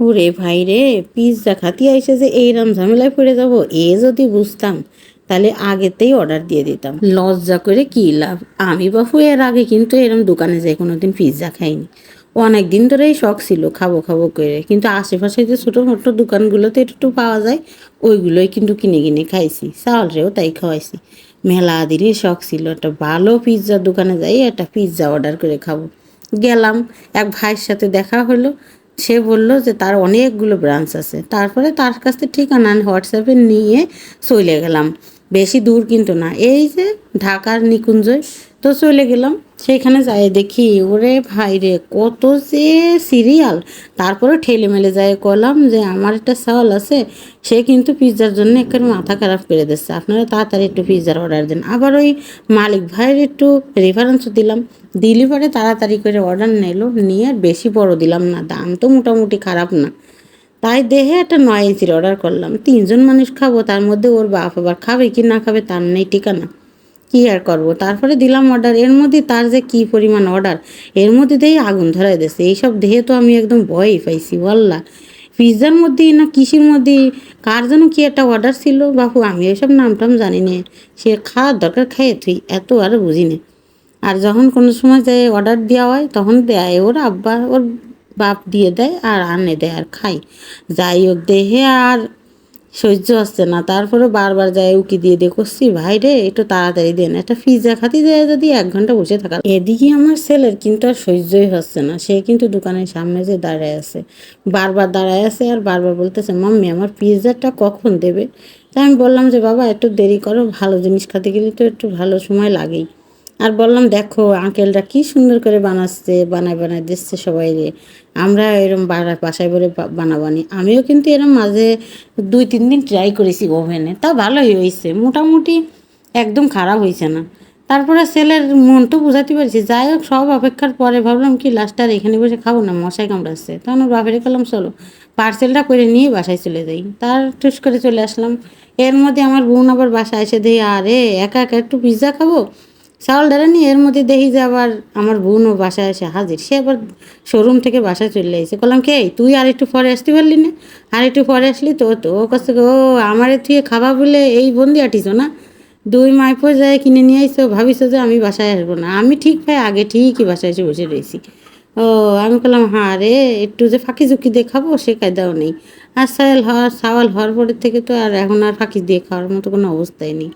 ওরে ভাই রে পিৎজা খাতি আইসে যে এইরম ঝামেলায় পড়ে যাব, এ যদি বুঝতাম, তাহলে আগেতেই অর্ডার দিয়ে দিতাম। লজ্জা করে কি লাভ? আমি বাপু, এর আগে কিন্তু এরম দোকানে যাই কোনো দিন পিৎজা খাইনি। অনেক দিন ধরেই শখ ছিল, খাব খাব করে। কিন্তু আশেপাশে যে ছোটো মোটো দোকানগুলোতে একটু পাওয়া যায়, ওইগুলোই কিন্তু কিনে কিনে খাইছি। চাউলরেও তাই খাওয়াইছি। মেলা দিনই শখ ছিল, একটা ভালো পিৎজার দোকানে যাই, একটা পিৎজা অর্ডার করে খাব। গেলাম, এক ভাইয়ের সাথে দেখা হলো সে বলল যে তার অনেকগুলো ব্রাঞ্চ আছে। তারপরে তার কাছ থেকে ঠিকানা হোয়াটসঅ্যাপে নিয়ে চলে গেলাম। বেশি দূর কিন্তু না। এই যে ঢাকার নিকুঞ্জয় তো চলে গেলাম। সেখানে যায় দেখি, ওরে ভাই রে, কত যে সিরিয়াল তারপরে ঠেলে মেলে যায় কলাম যে, আমার একটা চাল আছে, সে কিন্তু পিৎজার জন্য একটু মাথা খারাপ করে দিচ্ছে। আপনারা তাড়াতাড়ি একটু পিৎজার অর্ডার দেন। আবার ওই মালিক ভাইয়ের একটু রেফারেন্স দিলাম। দিলি পরে তাড়াতাড়ি করে অর্ডার নিলো, নিয়ে আর বেশি বড় দিলাম না, দাম তো মোটামুটি খারাপ না। তাই দেহে একটা নয় ইঞ্চির অর্ডার করলাম। তিনজন মানুষ খাব, তার মধ্যে ওর বাপ আবার খাবে কি না খাবে তার নেই ঠিকানা। কি আর করব? তারপরে দিলাম অর্ডার এর মধ্যে তার যে কি পরিমাণ অর্ডার এর মধ্যে দিয়েই আগুন ধরাই দিয়েছে। এইসব দেহে তো আমি একদম ভয়ই পাইছি বললা পিৎজার মধ্যে না কিসির মধ্যে কার যেন কি একটা অর্ডার ছিল? বাপু, আমি এসব নাম টাম জানি না। সে খাওয়ার দরকার খাইয়ে তুই, এত আর বুঝি না। আর যখন কোনো সময় যায় অর্ডার দেওয়া হয়, তখন দেয় ওর আব্বা, ওর বাপ দিয়ে দেয় আর আনে দেয় আর খাই যাই হোক, দেহে আর সহ্য হচ্ছে না। তারপরে বারবার যায় উকি দিয়ে দিয়ে করছি, ভাই রে, একটু তাড়াতাড়ি দেন। একটা পিৎজা খাতি যায় যদি এক ঘণ্টা বসে থাকা এদিকে আমার ছেলের কিন্তু আর সহ্যই হচ্ছে না। সে কিন্তু দোকানের সামনে যে দাঁড়ায় আছে, বারবার দাঁড়ায় আছে আর বারবার বলতেছে, মাম্মি, আমার পিৎজাটা কখন দেবে? তাই আমি বললাম যে, বাবা, একটু দেরি করো, ভালো জিনিস খেতে গেলে তো একটু ভালো সময় লাগেই। আর বললাম, দেখো আঙ্কেলটা কি সুন্দর করে বানাচ্ছে, বানায় বানায় দিচ্ছে সবাই রে। আমরা এরম বাসায় বলে বানাবানি। আমিও কিন্তু এরম মাঝে দুই, তিন দিন ট্রাই করেছি ওভেনে। তা ভালোই হয়েছে। মোটামুটি একদম খারাপ হয়েছে না। তারপরে ছেলের মনটা বোঝাতে পারছি, যাই হোক, সব অপেক্ষার পরে ভাবলাম কি লাস্ট আর এখানে বসে খাব না, মশাই কামড়াচ্ছে। তখন বাপের করলাম চলো পার্সেলটা করে নিয়ে বাসায় চলে যাই। তার টুস করে চলে আসলাম। এর মধ্যে আমার বোন আবার বাসায় এসে দেই আরে, একা একা একটু পিৎজা খাব? চাউল ডালা নিয়ে এর মধ্যে দেখি যে আবার আমার বোন ও বাসায় এসে হাজির। সে আবার শোরুম থেকে বাসায় চলে এসে বললাম কে তুই আর একটু পরে আসতে পারলি না? আর একটু পরে আসলি তো? তো ও কাছে ও, আমার তুই খাবা বলে এই বন্দি আটিস না? দুই মাইপো যায় কিনে নিয়ে আইসো ভাবিস যে আমি বাসায় আসব না। আমি ঠিক পাই আগে ঠিকই বাসায় এসে বসে রয়েছি ও, আমি বললাম হ্যাঁ রে একটু যে ফাঁকি ঝুঁকি দিয়ে খাব সে কায়দাও নেই। আর সায়াল হওয়ার সাওয়াল হওয়ার পরের থেকে তো আর এখন আর ফাঁকি দিয়ে খাওয়ার মতো কোনো অবস্থাই নেই।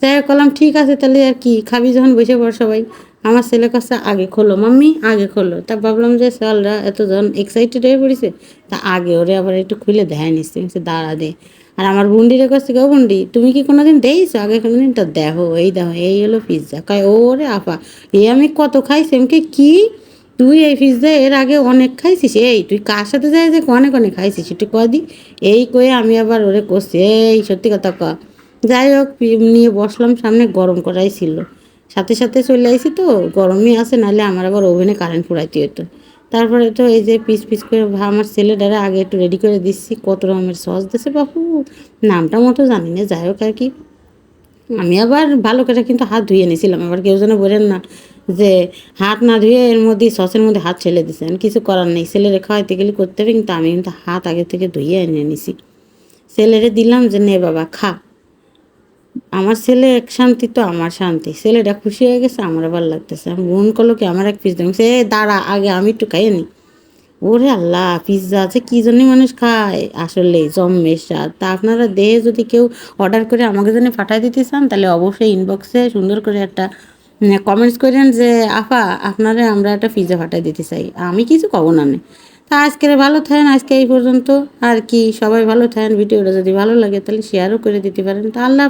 তাই করলাম ঠিক আছে, তাহলে আর কি, খাবি যখন, বসে পড় সবাই। আমার ছেলে কাছে আগে খোলো, মাম্মি, আগে খোলো। তা ভাবলাম যে সালরা এতজন এক্সাইটেড হয়ে পড়েছে, তা আগে ওরে আবার একটু খুলে দেখায় নিচ্ছে দাঁড়া দে। আর আমার বুন্ডিরে কাছে গো বন্ডি তুমি কি কোনোদিন দেইছো? আগে কোনোদিন তো দেখো, এই দেখো, এই হলো পিৎজা কয়, ওরে আপা এই আমি কত খাইছি? আমাকে কি? তুই এই পিৎজা এর আগে অনেক খাইছিস? এই, তুই কার সাথে যাই যে অনেক অনেক খাইছিস? একটু কদি এই কয়ে আমি আবার ওরে করছি এই সত্যি কথা ক। যাই হোক নিয়ে বসলাম, সামনে গরম করাই ছিল। সাথে সাথে চলে আইসি তো, গরমই আছে, নাহলে আমার আবার ওভেনে কারেন্ট ফুরাইতে হতো তারপরে তো এই যে পিস পিস করে আমার ছেলে ছেলেটারা আগে একটু রেডি করে দিচ্ছি, কত রকমের সস দিছে বাপু, নামটা মতো জানি না, যাই হোক আর কি। আমি আবার ভালো করে কিন্তু হাত ধুয়ে নিয়েছিলাম, আবার কেউ যেন বলেন না যে হাত না ধুয়ে এর মধ্যে সসের মধ্যে হাত ছেলে দিছে। কিছু করার নেই, ছেলেরে খাওয়াইতে গেলে করতে হবে, কিন্তু আমি কিন্তু হাত আগে থেকে ধুয়ে এনে নিছি। ছেলেরে দিলাম যে, নে বাবা, খা। আমার ছেলে এক শান্তি তো আমার শান্তি। ছেলেটা খুশি হয়ে গেছে, আমার আবার লাগতেছে। আমি বোন করল কি, আমার এক পিস দেবো সে, দাঁড়া, আগে আমি একটু খাইয়ে নি। ওরে আল্লাহ পিৎজা আছে, কী জন্যই মানুষ খায়। আসলে জম্মের স্বাদ। তা আপনারা দেহে যদি কেউ অর্ডার করে আমাকে জন্য পাঠাই দিতে চান, তাহলে অবশ্যই ইনবক্সে সুন্দর করে একটা কমেন্টস করেন যে, আপা, আপনারা আমরা একটা পিৎজা পাঠাই দিতে চাই। আমি কিছু কব না তা আজকের ভালো থাকেন, আজকে এই পর্যন্ত। আর কি, সবাই ভালো থাকেন। ভিডিওটা যদি ভালো লাগে, তাহলে শেয়ারও করে দিতে পারেন। তা আল্লাহ